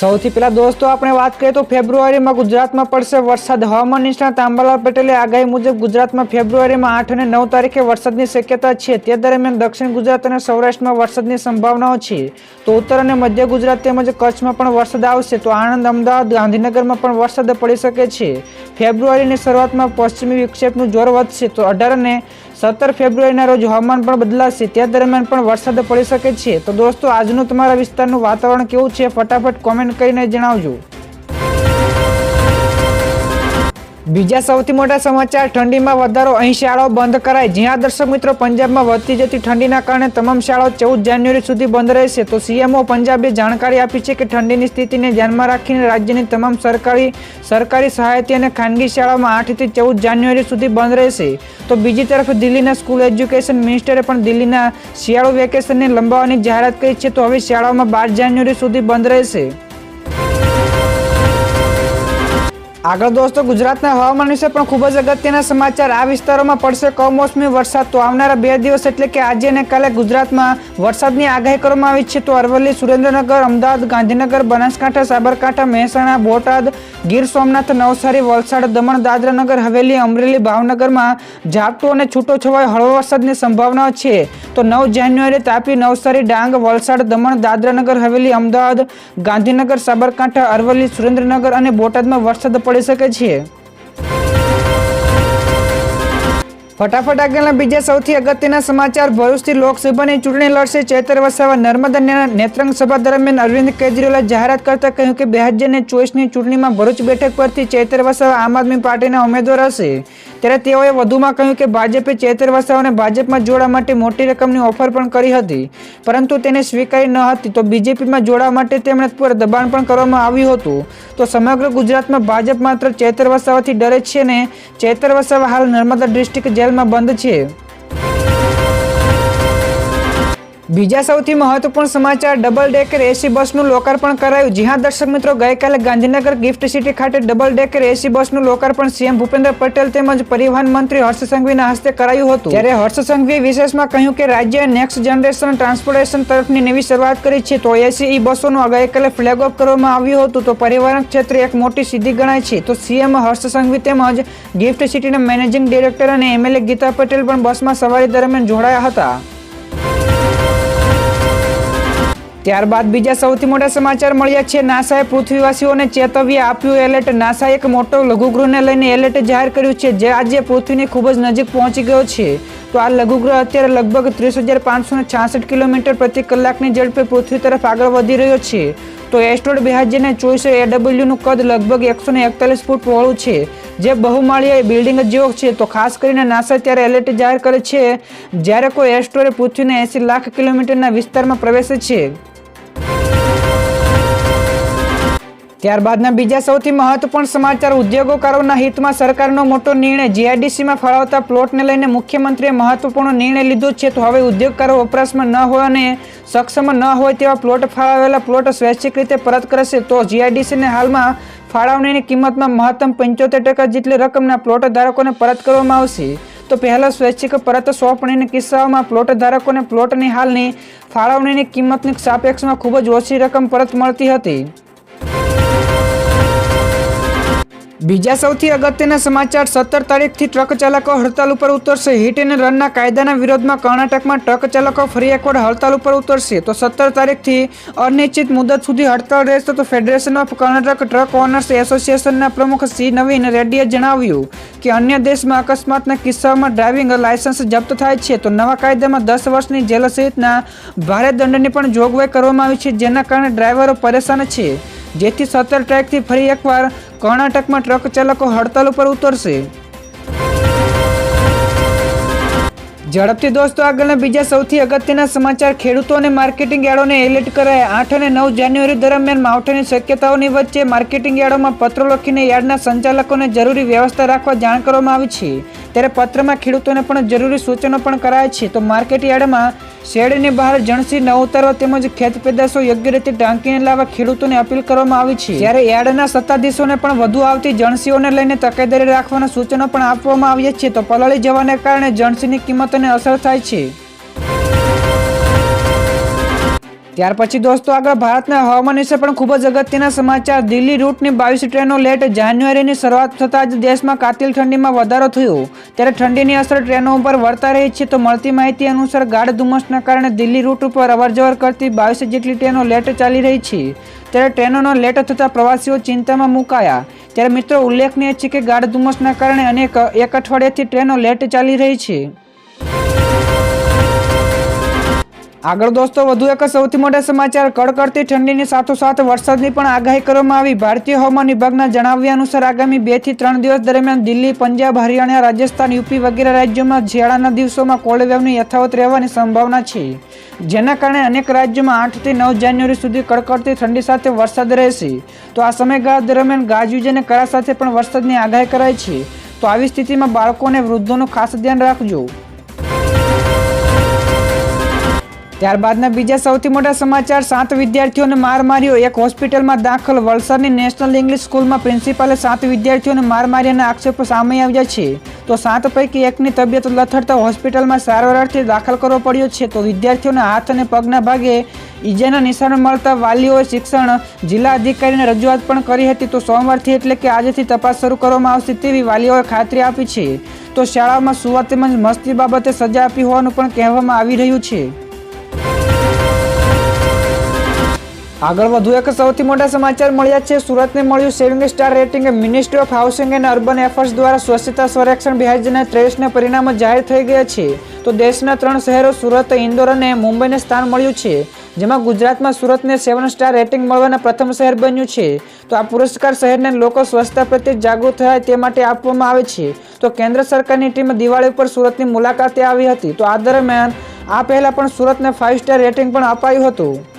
સૌથી પહેલા દોસ્તો, આપણે વાત કરીએ તો ફેબ્રુઆરીમાં ગુજરાતમાં પડશે વરસાદ. હવામાન નિષ્ણાત આંબાલાલ પટેલે આગાહી મુજબ ગુજરાતમાં ફેબ્રુઆરીમાં આઠ અને નવ તારીખે વરસાદની શક્યતા છે. તે દરમિયાન દક્ષિણ ગુજરાત અને સૌરાષ્ટ્રમાં વરસાદની સંભાવનાઓ છે. તો ઉત્તર અને મધ્ય ગુજરાત તેમજ કચ્છમાં પણ વરસાદ આવશે. તો આણંદ, અમદાવાદ, ગાંધીનગરમાં પણ વરસાદ પડી શકે છે. ફેબ્રુઆરીની શરૂઆતમાં પશ્ચિમી વિક્ષેપનું જોર વધશે. તો અઢાર અને સત્તર ફેબ્રુઆરીના રોજ હવામાન પણ બદલાશે તે દરમિયાન પણ વરસાદ પડી શકે છે. તો દોસ્તો, આજનું તમારા વિસ્તારનું વાતાવરણ કેવું છે? ફટાફટ કોમેન્ટ કરીને જણાવજો. બીજા સૌથી મોટા સમાચાર, ઠંડીમાં વધારો, અહીં શાળાઓ બંધ કરાય. જ્યાં દર્શક મિત્રો પંજાબમાં વધતી જતી ઠંડીના કારણે તમામ શાળાઓ ચૌદ જાન્યુઆરી સુધી બંધ રહેશે. તો સીએમઓ પંજાબે જાણકારી આપી છે કે ઠંડીની સ્થિતિને ધ્યાનમાં રાખીને રાજ્યની તમામ સરકારી સરકારી સહાયતી અને ખાનગી શાળાઓમાં આઠથી ચૌદ જાન્યુઆરી સુધી બંધ રહેશે. તો બીજી તરફ દિલ્હીના સ્કૂલ એજ્યુકેશન મિનિસ્ટરે પણ દિલ્હીના શિયાળુ વેકેશનને લંબાવવાની જાહેરાત કરી છે. તો હવે શાળાઓમાં બાર જાન્યુઆરી સુધી બંધ રહેશે. આગળ દોસ્તો, ગુજરાતના હવામાન વિશે પણ ખૂબ જ અગત્યના સમાચાર. આ વિસ્તારોમાં પડશે કમોસમી વરસાદ. તો આવનારા બે દિવસ એટલે કે આજે અને કાલે ગુજરાતમાં વરસાદની આગાહી કરવામાં આવી છે. તો અરવલ્લી, સુરેન્દ્રનગર, અમદાવાદ, ગાંધીનગર, બનાસકાંઠા, સાબરકાંઠા, મહેસાણા, બોટાદ, ગીર સોમનાથ, નવસારી, વલસાડ, દમણ, દાદરાનગર, હવેલી, અમરેલી, ભાવનગરમાં ઝાપટું અને છૂટો છવાયો હળવો વરસાદની સંભાવના છે. તો નવ જાન્યુઆરી તાપી, નવસારી, ડાંગ, વલસાડ, દમણ, દાદરાનગર, હવેલી, અમદાવાદ, ગાંધીનગર, સાબરકાંઠા, અરવલ્લી, સુરેન્દ્રનગર અને બોટાદમાં વરસાદ પડી શકે છે ફટાફટ આગળના બીજા સૌથી અગત્યના સમાચાર. ભરૂચથી લોકસભાની ચૂંટણી લડશે ચેતર વસાવા. નર્મદા નેત્રંગ સભા દરમિયાન અરવિંદ કેજરીવાલે જાહેરાત કરતા કહ્યું કે બે હજાર ચોવીસની ચૂંટણીમાં ભરૂચ બેઠક પરથી ચેતર વસાવા આમ આદમી પાર્ટીના ઉમેદવાર હશે. ત્યારે તેઓએ વધુમાં કહ્યું કે ભાજપે ચેતર વસાવાને ભાજપમાં જોડવા માટે મોટી રકમની ઓફર પણ કરી હતી. પરંતુ તેને સ્વીકારી ન હતી તો બીજેપીમાં જોડાવા માટે તેમણે પર દબાણ પણ કરવામાં આવ્યું હતું. તો સમગ્ર ગુજરાતમાં ભાજપ માત્ર ચેતર વસાવાથી ડરે છે ને? ચેતર વસાવા હાલ નર્મદા ડિસ્ટ્રિક્ટ જેલમાં બંધ છે. બીજા સૌથી મહત્વપૂર્ણ સમાચાર ડબલ ડેકર એસી બસનું લોકાર્પણ કરાયું. જી હા, દર્શક મિત્રો, ગઈકાલે ગાંધીનગર ગિફ્ટ સિટી ખાતે ડબલ ડેકર એસી બસનું લોકાર્પણ સીએમ ભૂપેન્દ્ર પટેલ તેમજ પરિવહન મંત્રી હર્ષ સંઘવીના હસ્તે કરાયું હતું. ત્યારે હર્ષ સંઘવીએ વિશેષમાં કહ્યું કે રાજ્યએ નેક્સ્ટ જનરેશન ટ્રાન્સપોર્ટેશન તરફની નવી શરૂઆત કરી છે, તો એસી ઈ બસોનું ગઈકાલે ફ્લેગ ઓફ કરવામાં આવ્યું હતું. તો પરિવહન ક્ષેત્રે એક મોટી સિદ્ધિ ગણાય છે. તો સીએમ હર્ષ સંઘવી તેમજ ગિફ્ટ સિટીના મેનેજિંગ ડિરેક્ટર અને એમએલએ ગીતા પટેલ પણ બસમાં સવારી દરમિયાન જોડાયા હતા. ત્યારબાદ બીજા સૌથી મોટા સમાચાર મળ્યા છે. નાસાએ પૃથ્વીવાસીઓને ચેતવ્ય આપ્યું. એલર્ટ, નાસાએ એક મોટો લઘુગ્રહને લઈને એલર્ટ જાહેર કર્યું છે. જે આજે પૃથ્વીની ખૂબ જ નજીક પહોંચી ગયો છે. તો આ લઘુગ્રહ અત્યારે લગભગ ત્રીસ હજાર પાંચસો છાસઠ કિલોમીટર પ્રતિ કલાકની ઝડપે પૃથ્વી તરફ આગળ વધી રહ્યો છે. તો એસ્ટ્રોડ બે હજાર ચોવીસો એડબલ્યુનું કદ લગભગ એકસો એકતાલીસ ફૂટ પહોળું છે. જે બહુમાળીય બિલ્ડિંગ જેવો છે. તો ખાસ કરીને નાસા ત્યારે એલર્ટ જાહેર કરે છે. જ્યારે કોઈ એસ્ટ્રોડ પૃથ્વીને એસી લાખ કિલોમીટરના વિસ્તારમાં પ્રવેશે છે. ત્યારબાદના બીજા સૌથી મહત્વપૂર્ણ સમાચાર ઉદ્યોગકારોના હિતમાં સરકારનો મોટો નિર્ણય. જીઆઈડીસીમાં ફાળવતા પ્લોટને લઈને મુખ્યમંત્રીએ મહત્વપૂર્ણ નિર્ણય લીધો છે. તો હવે ઉદ્યોગકારો વપરાશમાં ન હોય અને સક્ષમ ન હોય તેવા પ્લોટ ફાળવેલા પ્લોટ સ્વૈચ્છિક રીતે પરત કરશે. તો જીઆઈડીસીને હાલમાં ફાળવણીની કિંમતમાં મહત્તમ પંચોતેર ટકા જેટલી રકમના પ્લોટ ધારકોને પરત કરવામાં આવશે. તો પહેલાં સ્વૈચ્છિક પરત સોંપણીના કિસ્સાઓમાં પ્લોટ ધારકોને પ્લોટની હાલની ફાળવણીની કિંમતની સાપેક્ષમાં ખૂબ જ ઓછી રકમ પરત મળતી હતી. બીજા સૌથી અગત્યના સમાચાર, સત્તર તારીખથી ટ્રક ચાલકો હડતાલ ઉપર ઉતરશે. હિટ એન્ડ રનના કાયદાના વિરોધમાં કર્ણાટકમાં ટ્રક ચાલકો ફરી એકવાર હડતાલ ઉપર ઉતરશે. તો સત્તર તારીખથી અનિશ્ચિત મુદત સુધી હડતાલ રહેશે તો federation of Karnataka truck owners એસોસિએશનના પ્રમુખ સી. નવીન રેડ્ડીએ જણાવ્યું કે અન્ય દેશમાં અકસ્માતના કિસ્સાઓમાં ડ્રાઇવિંગ લાયસન્સ જપ્ત થાય છે. તો નવા કાયદામાં દસ વર્ષની જેલ સહિતના ભારે દંડની પણ જોગવાઈ કરવામાં આવી છે, જેના કારણે ડ્રાઈવરો પરેશાન છે. જેથી સત્તર ટ્રેકથી ફરી એકવાર કર્ણાટકમાં ટ્રક ચાલકો હડતાલ ઉપર ઉતરશે. ઝડપથી દોસ્તો, આગળના બીજા સૌથી અગત્યના સમાચાર ખેડૂતો અને માર્કેટિંગ યાર્ડોને એલર્ટ કરાયા. આઠ અને નવ જાન્યુઆરી દરમિયાન માવઠાની શક્યતાઓની વચ્ચે માર્કેટિંગ યાર્ડોમાં પત્રો લખીને યાર્ડના સંચાલકોને જરૂરી વ્યવસ્થા રાખવા જાણ કરવામાં આવી છે. ત્યારે પત્રમાં ખેડૂતોને પણ જરૂરી સૂચનો પણ કરાયા છે. તો માર્કેટ યાર્ડમાં શેડની બહાર જણસી ન ઉતારવા તેમજ ખેત પેદાશો યોગ્ય રીતે ઢાંકીને લાવવા ખેડૂતોને અપીલ કરવામાં આવી છે. જ્યારે યાર્ડના સત્તાધીશોને પણ વધુ આવતી જણસીઓને લઈને તકેદારી રાખવાના સૂચનો પણ આપવામાં આવ્યા છે, તો પલળી જવાને કારણે જણસીની કિંમતોને અસર થાય છે. ત્યાર પછી દોસ્તો આગળ ભારતના હવામાન વિશે પણ ખૂબ જ અગત્યના સમાચાર. દિલ્હી રૂટની બાવીસ ટ્રેનો લેટ જાન્યુઆરીની શરૂઆત થતાં જ દેશમાં કાતિલ ઠંડીમાં વધારો થયો. ત્યારે ઠંડીની અસર ટ્રેનો ઉપર વર્તા રહી છે તો મળતી માહિતી અનુસાર ગાઢ ધુમ્મસના કારણે દિલ્હી રૂટ ઉપર અવરજવર કરતી બાવીસ જેટલી ટ્રેનો લેટ ચાલી રહી છે. ત્યારે ટ્રેનોનો લેટ થતાં પ્રવાસીઓ ચિંતામાં મુકાયા. ત્યારે મિત્રો ઉલ્લેખનીય છે કે ગાઢ ધુમ્મસના કારણે અનેક એક અઠવાડિયાથી ટ્રેનો લેટ ચાલી રહી છે. આગળ દોસ્તો, વધુ એક સૌથી મોટા સમાચાર. કડકડતી ઠંડીની સાથોસાથ વરસાદની પણ આગાહી કરવામાં આવી. ભારતીય હવામાન વિભાગના જણાવ્યા અનુસાર આગામી બેથી ત્રણ દિવસ દરમિયાન દિલ્હી, પંજાબ, હરિયાણા, રાજસ્થાન, યુપી વગેરે રાજ્યોમાં શિયાળાના દિવસોમાં કોલ્ડ યથાવત રહેવાની સંભાવના છે. જેના કારણે અનેક રાજ્યોમાં આઠથી નવ જાન્યુઆરી સુધી કડકડતી ઠંડી સાથે વરસાદ રહેશે. તો આ સમયગાળા દરમિયાન ગાજવીજ અને કરા સાથે પણ વરસાદની આગાહી કરાઈ છે. તો આવી સ્થિતિમાં બાળકો અને વૃદ્ધોનું ખાસ ધ્યાન રાખજો. ત્યારબાદના બીજા સૌથી મોટા સમાચાર, સાત વિદ્યાર્થીઓને માર માર્યો. એક હોસ્પિટલમાં દાખલ વલસાડની નેશનલ ઇંગ્લિશ સ્કૂલમાં પ્રિન્સિપાલે સાત વિદ્યાર્થીઓને માર માર્યાના આક્ષેપો સામે આવ્યા છે. તો સાત પૈકી એકની તબિયત લથડતા હોસ્પિટલમાં સારવાર અર્થે દાખલ કરવો પડ્યો છે. તો વિદ્યાર્થીઓના હાથ અને પગના ભાગે ઈજાના નિશાન મળતા વાલીઓએ શિક્ષણ જિલ્લા અધિકારીને રજૂઆત પણ કરી હતી. તો સોમવારથી એટલે કે આજથી તપાસ શરૂ કરવામાં આવશે તેવી વાલીઓએ ખાતરી આપી છે. તો શાળામાં સુવા તેમજ મસ્તી બાબતે સજા આપી હોવાનું પણ કહેવામાં આવી રહ્યું છે. આગળ વધુ એક સૌથી મોટા સમાચાર મળ્યા છે. સુરતને મળ્યું saving star rating ministry of housing and urban affairs દ્વારા સ્વચ્છતા સંરક્ષણ બે હજાર ત્રેવીસના પરિણામો જાહેર થઈ ગયા છે. તો દેશના ત્રણ શહેરો સુરત, ઇન્દોર અને મુંબઈને સ્થાન મળ્યું છે. જેમાં ગુજરાતમાં સુરતને સેવન સ્ટાર રેટિંગ મળવાના પ્રથમ શહેર બન્યું છે. તો આ પુરસ્કાર શહેરને લોકો સ્વચ્છતા પ્રત્યે જાગૃત થાય તે માટે આપવામાં આવે છે. તો કેન્દ્ર સરકારની ટીમ દિવાળી ઉપર સુરતની મુલાકાતે આવી હતી. તો આ દરમિયાન આ પહેલાં પણ સુરતને ફાઇવ સ્ટાર રેટિંગ પણ અપાયું હતું.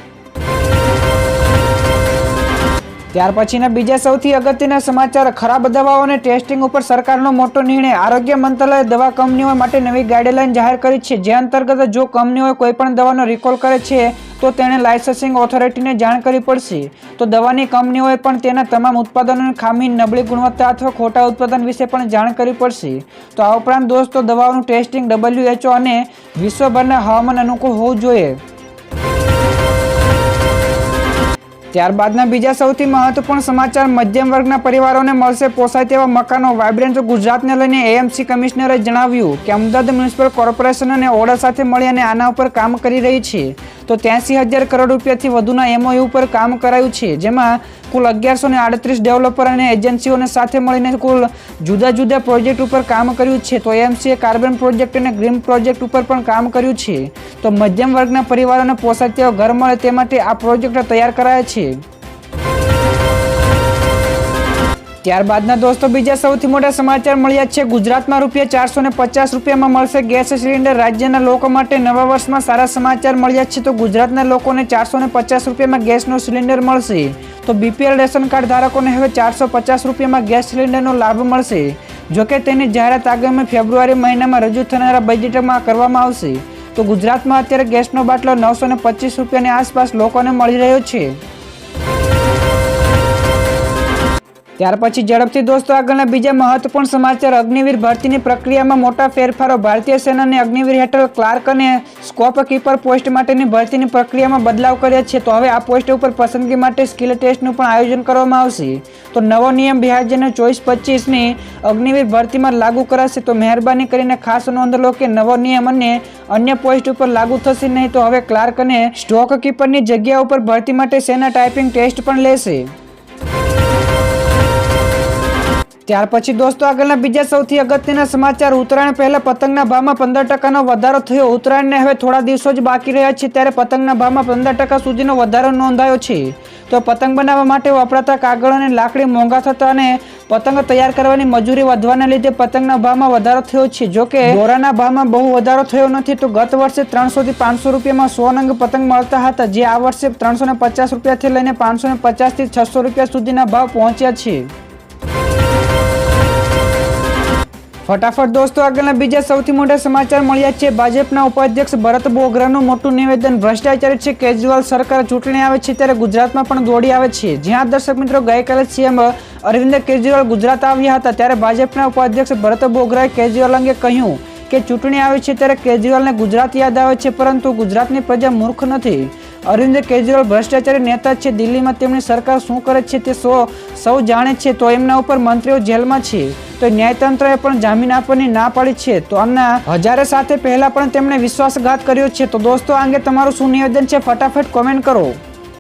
ત્યાર પછીના બીજા સૌથી અગત્યના સમાચાર, ખરાબ દવાઓ અને ટેસ્ટિંગ ઉપર સરકારનો મોટો નિર્ણય. આરોગ્ય મંત્રાલયે દવા કંપનીઓ માટે નવી ગાઈડલાઈન જાહેર કરી છે. જે અંતર્ગત જો કંપનીઓએ કોઈપણ દવાનો રિકોલ કરે છે, તો તેણે લાયસન્સિંગ ઓથોરિટીને જાણ કરવી પડશે. તો દવાની કંપનીઓએ પણ તેના તમામ ઉત્પાદનોની ખામી, નબળી ગુણવત્તા અથવા ખોટા ઉત્પાદન વિશે પણ જાણ કરવી પડશે. તો આ ઉપરાંત દોસ્તો, દવાઓનું ટેસ્ટિંગ ડબલ્યુએચઓ અને વિશ્વભરના હવામાન અનુકૂળ હોવું જોઈએ. ત્યારબાદના બીજા સૌથી મહત્વપૂર્ણ સમાચાર, મધ્યમ વર્ગના પરિવારોને મળશે પોસાય તેવા મકાનો. વાઇબ્રન્ટ ગુજરાતને લઈને એએમસી કમિશનરે જણાવ્યું કે અમદાવાદ મ્યુનિસિપલ કોર્પોરેશન અને ઓડા સાથે મળી અને આના ઉપર કામ કરી રહી છે. તો ત્યાંસી હજાર કરોડ રૂપિયાથી વધુના એમઓયુ ઉપર કામ કરાયું છે, જેમાં કુલ અગિયારસો ને આડત્રીસ ડેવલપર અને એજન્સીઓને સાથે મળીને કુલ જુદા જુદા પ્રોજેક્ટ ઉપર કામ કર્યું છે. તો એમસીએ કાર્બન પ્રોજેક્ટ અને ગ્રીન પ્રોજેક્ટ ઉપર પણ કામ કર્યું છે. તો મધ્યમ વર્ગના પરિવારોને પોસાય તેવા ઘર મળે તે માટે આ પ્રોજેક્ટ તૈયાર કરાયા છે. ત્યારબાદના દોસ્તો, બીજા સૌથી મોટા સમાચાર મળ્યા છે. ગુજરાતમાં રૂપિયા ચારસો પચાસ રૂપિયામાં મળશે ગેસ સિલિન્ડર. રાજ્યના લોકો માટે નવા વર્ષમાં સારા સમાચાર મળ્યા છે. તો ગુજરાતના લોકોને ચારસો પચાસ રૂપિયામાં ગેસનો સિલિન્ડર મળશે. તો બીપીએલ રેશન કાર્ડ ધારકોને હવે ચારસો પચાસ રૂપિયામાં ગેસ સિલિન્ડરનો લાભ મળશે. જોકે તેની જાહેરાત આગામી ફેબ્રુઆરી મહિનામાં રજૂ થનારા બજેટમાં કરવામાં આવશે. તો ગુજરાતમાં અત્યારે ગેસનો બાટલો નવસો પચીસ રૂપિયાની આસપાસ લોકોને મળી રહ્યો છે. ત્યાર પછી ઝડપથી દોસ્તો આગળના બીજા મહત્વપૂર્ણ સમાચાર. અગ્નિવીર ભરતીની પ્રક્રિયામાં મોટા ફેરફારો. ભારતીય સેનાને અગ્નિવીર હેઠળ ક્લાર્ક અને સ્કોપ કીપર પોસ્ટ માટેની ભરતીની પ્રક્રિયામાં બદલાવ કર્યા છે. તો હવે આ પોસ્ટ ઉપર પસંદગી માટે સ્કિલ ટેસ્ટનું પણ આયોજન કરવામાં આવશે. તો નવો નિયમ બે હજાર ચોવીસ પચીસની અગ્નિવીર ભરતીમાં લાગુ કરાશે. તો મહેરબાની કરીને ખાસ નોંધ લો કે નવો નિયમ અને અન્ય પોસ્ટ ઉપર લાગુ થશે નહીં. તો હવે ક્લાર્ક અને સ્ટોક કીપરની જગ્યા ઉપર ભરતી માટે સેના ટાઈપિંગ ટેસ્ટ પણ લેશે. ત્યાર પછી દોસ્તો આગળના બીજા સૌથી અગત્યના સમાચાર. ઉત્તરાયણ પહેલા પતંગના ભાવમાં પંદર ટકાનો વધારો થયો. ઉત્તરાયણને હવે થોડા દિવસો જ બાકી રહ્યા છે ત્યારે પતંગના ભાવમાં પંદર ટકા સુધીનો વધારો નોંધાયો છે. તો પતંગ બનાવવા માટે વપરાતા કાગળ અને લાકડી મોંઘા થતા અને પતંગ તૈયાર કરવાની મજૂરી વધવાના લીધે પતંગના ભાવમાં વધારો થયો છે. જોકે દોરાના ભાવમાં બહુ વધારો થયો નથી તો ગત વર્ષે ત્રણસો થી પાંચસો રૂપિયામાં સો નંગ પતંગ મળતા હતા જે આ વર્ષે ત્રણસો ને પચાસ રૂપિયાથી લઈને પાંચસો ને પચાસથી છસો રૂપિયા સુધીના ભાવ પહોંચ્યા છે. ફટાફટ દોસ્તો, આગળના બીજા સૌથી મોટા સમાચાર મળ્યા છે. ભાજપના ઉપાધ્યક્ષ ભરત બોગરાનું મોટું નિવેદન. ભ્રષ્ટાચાર છે. કેજરીવાલ સરકાર ચૂંટણી આવે છે ત્યારે ગુજરાતમાં પણ દોડી આવે છે. જ્યાં દર્શક મિત્રો ગઈકાલે સીએમ અરવિંદ કેજરીવાલ ગુજરાત આવ્યા હતા ત્યારે ભાજપના ઉપાધ્યક્ષ ભરત બોગરાએ કેજરીવાલ અંગે કહ્યું કે ચૂંટણી આવે છે ત્યારે કેજરીવાલને ગુજરાત યાદ આવે છે, પરંતુ ગુજરાતની પ્રજા મૂર્ખ નથી. અરવિંદ કેજરીવાલ ભ્રષ્ટાચારી નેતા છે. દિલ્હીમાં તેમની સરકાર શું કરે છે તે સૌ સૌ જાણે છે. તો એમના ઉપર મંત્રીઓ જેલમાં છે. તો ન્યાયતંત્રએ પણ જામીન આપવાની ના પાડી છે. તો આમના હજારે સાથે પહેલા પણ તેમણે વિશ્વાસઘાત કર્યો છે. તો દોસ્તો, આ અંગે તમારું શું નિવેદન છે? ફટાફટ કોમેન્ટ કરો.